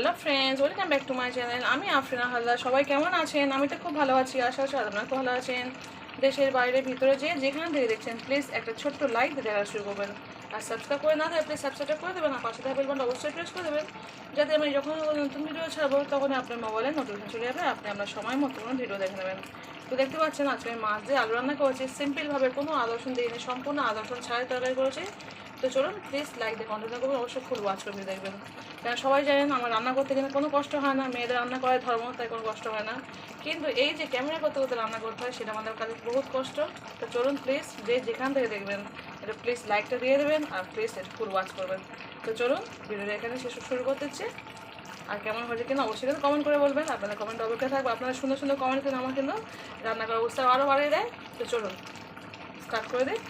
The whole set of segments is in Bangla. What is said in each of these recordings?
Hello friends welcome back to my channel আমি আফরিনা হালদার সবাই কেমন আছেন? আমি তো খুব ভালো আছি, আশা করি আপনারা তো ভালো আছেন। দেশের বাইরে, ভিতরে, যে যেখান থেকে দেখছেন প্লিজ একটা ছোট্ট লাইক দেখা শুরু করবেন। আর সাবস্ক্রাইব করে না থাকে প্লিজ সাবস্ক্রাইব করে দেবেন, আর পাশে থাকা বলবেন অবশ্যই প্রেস করে দেবেন। যাতে আমি যখন নতুন ভিডিও ছাড়বো তখন আপনার মোবাইলে নোটিফিকেশন চলে যাবে আপনি আপনার সময় মতো কোনো ভিডিও দেখে নেবেন। তো দেখতে পাচ্ছেন আজকে আমি মাছ দিয়ে আলু রান্না করেছি। সিম্পলভাবে কোনো আদর্শন দিইনি, সম্পূর্ণ আদর্শন ছাড়াই তরকারি করেছি। তো চলুন প্লিজ লাইক দিয়ে কন্টিনিউ করবেন, অবশ্যই ফুল ওয়াচ করবে দেখবেন। কারণ সবাই জানেন, আমার রান্না করতে গেলে কোনো কষ্ট হয় না, মেয়েদের রান্না করে ধর্ম, তাই কোনো কষ্ট হয় না। কিন্তু এই যে ক্যামেরা করতে করতে রান্না করতে হয়, সেটা আমাদের কাছে বহুত কষ্ট। তো চলুন প্লিজ যে যেখান থেকে দেখবেন, এটা প্লিজ লাইকটা দিয়ে দেবেন, আর প্লিজ এটা ফুল ওয়াচ করবেন। তো চলুন ভিডিওটা এখানে শেষ শুরু করতে হচ্ছে আর কেমন হয়েছে কিনা অবশ্যই কিন্তু কমেন্ট করে বলবেন। আপনাদের কমেন্ট অপেক্ষা থাকবে। আপনারা সুন্দর সুন্দর কমেন্ট কিন্তু আমার কিন্তু রান্না করার অবস্থা আরও বাড়িয়ে দেয়। তো চলুন স্টার্ট করে দিই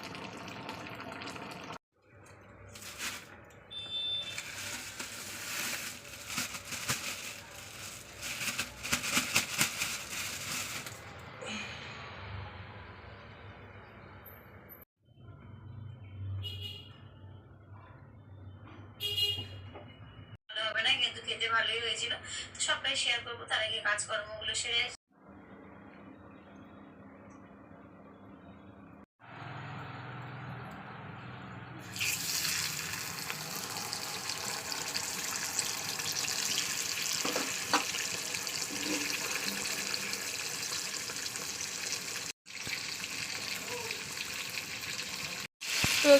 ভালো হবে না কিন্তু খেতে ভালোই হয়েছিল তো সবটাই শেয়ার করব, তার আগে কাজকর্মগুলো সেরে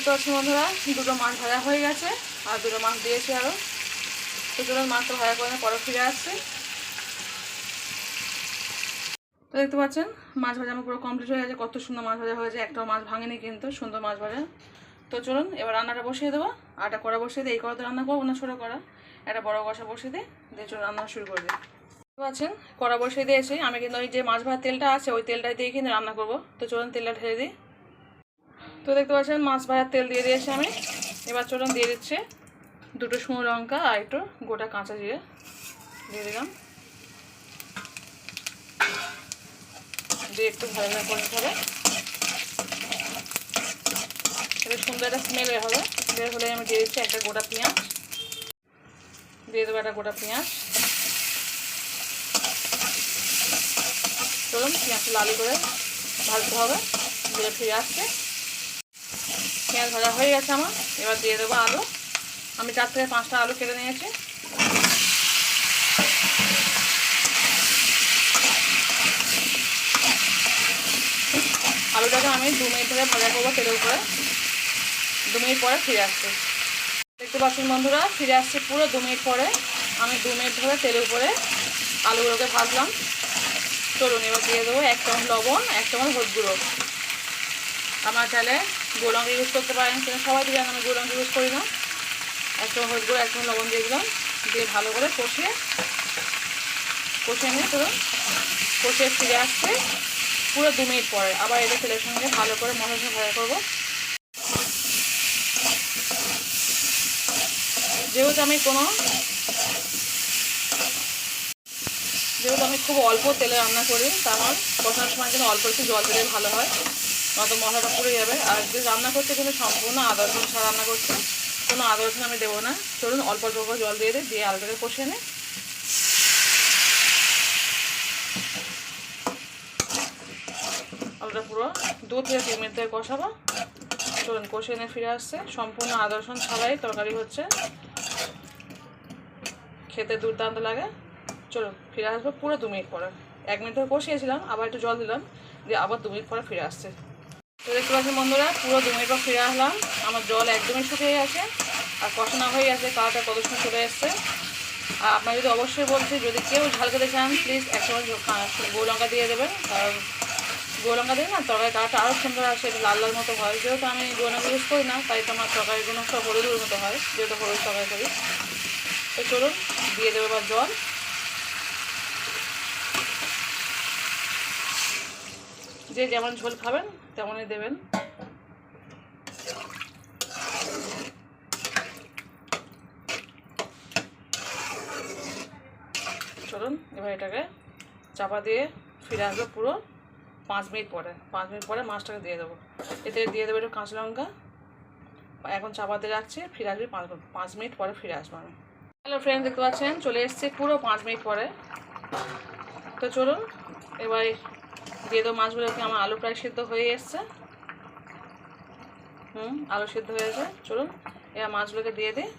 তো বন্ধুরা দুটো মাছ ভাজা হয়ে গেছে, আর দুটো মাছ দিয়েছি আরও চলুন মাছটা ভাজা করে পরে ফিরে আসছে। তো দেখতে পাচ্ছেন, মাছ ভাজা আমার পুরো কমপ্লিট হয়ে গেছে। কত সুন্দর মাছ ভাজা হয়েছে। একটাও মাছ ভাঙেনি কিন্তু, সুন্দর মাছ ভাজা। তো চলুন, এবার রান্নাটা বসিয়ে দেবো। আটা কড়া বসিয়ে দিই, এই কড়াতে রান্না করব না ছোটো করা একটা বড় কষা বসিয়ে দিই, দিয়ে চলুন রান্না শুরু করে দিই। পাচ্ছেন, কড়া বসিয়ে দিয়েছি। আমি কিন্তু ওই যে মাছ ভাজার তেলটা আছে, ওই তেলটা দিয়ে কিন্তু রান্না করব। তো চলুন, তেলটা ঢেলে দিই। তো দেখতে পাচ্ছেন, মাছ ভাজার তেল দিয়ে দিয়েছি আমি। এবার চলুন, দিয়ে দিচ্ছি। দুটো শুকনো লঙ্কা আর একটু গোটা কাঁচা জিরে দিয়ে দিলাম। দিয়ে একটু ভালো করে হবে এটা সুন্দর একটা স্মেল বের হবে। বের হলে আমি দিয়ে দিচ্ছি একটা গোটা পেঁয়াজ। দিয়ে দেবো একটা গোটা পেঁয়াজ। চলুন পেঁয়াজটা লালি করে ভাজতে হবে। দিয়ে ফিরে আসছে। পেঁয়াজ ভাজা হয়ে গেছে আমার। এবার দিয়ে দেবো আলু। আমি চার থেকে পাঁচটা আলু কেটে নিয়েছি। আলুটাকে আমি দু মিনিট ধরে ভাজা করব তেলের উপরে। দু মিনিট পরে ফিরে আসছি। দেখতে পাচ্ছেন বন্ধুরা, ফিরে আসছি পুরো দু মিনিট পরে। আমি দু মিনিট ধরে তেলের উপরে আলুগুলোকে ভাজলাম। চলুন, এবার দিয়ে দেবো এক চামচ লবণ, এক চামচ হলুদ গুঁড়ো। আমার চাইলে গোলঙ্গ ইউজ করতে পারেন, কিন্তু সবাই তো জানেন আমি গোলঙ্গ ইউজ করি না। একটু হলুদ গুঁড়ো একদম লবণ দিয়ে দিলাম। দিয়ে ভালো করে কষিয়ে কষিয়ে নিয়ে চলুন কষিয়ে ফিরে আসছে পুরো দু মিনিট পরে। আবার এটা তেলের সঙ্গে ভালো করে মশলা ভাজা করব। যেহেতু আমি কোনো, যেহেতু আমি খুব অল্প তেলে রান্না করি তা আমার কষানোর সময় যেন অল্প একটু জল দিলে ভালো হয়। নয়তো মশলাটা পুড়ে যাবে। আর যে রান্না করতে কিন্তু সম্পূর্ণ আদা রসুন ছাড়া রান্না করছে। কোনো আদা রসুন আমি দেবো না। চলুন অল্প অল্প জল দিয়ে দিয়ে আলুটাকে কষিয়ে নে। আলুটা পুরো দু থেকে তিন মিনিট থেকে কষাবো। চলুন কষিয়ে নিয়ে ফিরে আসছে। সম্পূর্ণ আদা রসুন ছাড়াই তরকারি হচ্ছে। খেতে দুর্দান্ত লাগে। চলুন ফিরে আসব পুরো দু মিনিট পরে। এক মিনিট ধরে কষিয়েছিলাম, আবার একটু জল দিলাম, দিয়ে আবার দু মিনিট পরে ফিরে আসছে। তো দেখতে পাচ্ছেন বন্ধুরা, পুরো দু মিনিট পর ফিরে আসলাম। আমার জল একদমই শুকিয়ে গেছে, আর কষানো হয়ে গেছে, কালারটা সময় চলে এসছে। আর আপনার যদি অবশ্যই বলছি, যদি কেউ ঝাল খেতে চান প্লিজ এক চামচ গো লঙ্কা দিয়ে দেবেন, কারণ গো লঙ্কা দিয়ে না তরকারি কালারটা আরও সুন্দর আসে লাল লাল মতো হয়। যেহেতু আমি গো লঙ্কা ইউজ করি না, তাই তো আমার তরকারিগুলো সব হলুদের মতো হয়, যেহেতু হলুদ তরকারি। করি তো চলুন, দিয়ে দেবো এবার জল। যে যেমন ঝোল খাবেন, তেমনই দেবেন। চলুন, এবার এটাকে চাপা দিয়ে ফিরে আসব পুরো পাঁচ মিনিট পরে। পাঁচ মিনিট পরে মাছটাকে দিয়ে দেবো। এতে দিয়ে দেবো একটু কাঁচা লঙ্কা। এখন চাপাতে রাখছি, ফিরে আসবি পাঁচ পাঁচ মিনিট পরে ফিরে আসব আমি। হ্যালো ফ্রেন্ড দেখতে পাচ্ছেন? চলে এসেছে পুরো পাঁচ মিনিট পরে। তো চলুন, এবার দিয়ে দেবো মাছগুলোকে আমার আলু প্রায় সিদ্ধ হয়ে এসছে? হুম, আলু সিদ্ধ হয়েছে চলুন, এবার মাছগুলোকে দিয়ে দিই।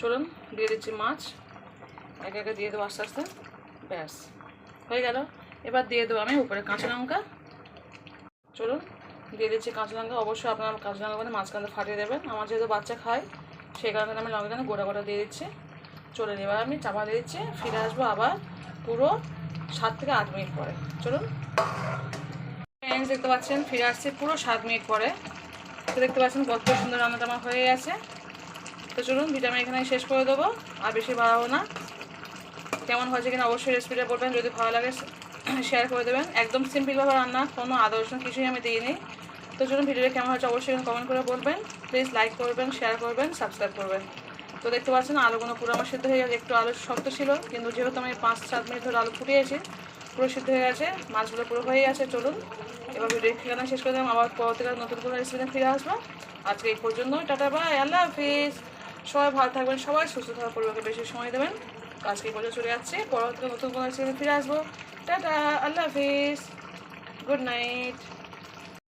চলুন, দিয়ে দিচ্ছি মাছ। একে একে দিয়ে দেবো আস্তে আস্তে। ব্যাস, হয়ে গেল। এবার দিয়ে দেবো আমি উপরে কাঁচা লঙ্কা। চলুন, দিয়ে দিচ্ছি কাঁচা লঙ্কা। অবশ্যই আপনার কাঁচা লঙ্কা করে মাঝখানে ফাটিয়ে দেবেন। আমার যেহেতু বাচ্চা খায়, সেই কারণে আমি লঙ্কাটা গোটা গোটা দিয়ে দিচ্ছি। চলুন, এবার আমি চাপা দিচ্ছি, ফিরে আসব আবার পুরো সাত থেকে আট মিনিট পরে। চলুন। ফ্রেন্ডস দেখতে পাচ্ছেন, ফিরে আসছি পুরো সাত মিনিট পরে। তো দেখতে পাচ্ছেন, কত সুন্দর রান্নাটা আমার হয়ে গেছে। তো চলুন ভিটামিন এখানে শেষ করে দেবো, আর বেশি বাড়াবো না। কেমন হয়েছে কিনা অবশ্যই রেসিপিটা বলবেন, যদি ভালো লাগে শেয়ার করে দেবেন। একদম সিম্পলভাবে রান্না, কোনো আদা রসুন কিছুই আমি দিইনি। তো চলুন, ভিডিওটা কেমন হয়েছে অবশ্যই কমেন্ট করে বলবেন। প্লিজ লাইক করবেন শেয়ার করবেন সাবস্ক্রাইব করবেন। তো দেখতে পাচ্ছেন আলুগুলো পুরো আমার সিদ্ধ হয়ে গেছে। একটু আলু শক্ত ছিল, কিন্তু যেহেতু আমি পাঁচ, সাত মিনিট ধরে আলু ফুটিয়েছি, পুরো সিদ্ধ হয়ে গেছে, মাছগুলো পুরো হয়ে গেছে, চলুন। এবার ভিডিও ঠিকানা শেষ করে দিলাম। আবার পরবর্তীকালে নতুন কোনো রেসিপিতে ফিরে আসব। আজকে এই পর্যন্ত টাটা বাই আল্লাহ হাফিজ। সবাই ভালো থাকবেন, সবাই সুস্থ থাকার পরিবারকে বেশি সময় দেবেন। আজকে এই পর্যন্ত চলে যাচ্ছে। পরবর্তীতে নতুন কোনো রেসিপিতে ফিরে আসব। টাটা, আল্লাহ হাফিজ। Good night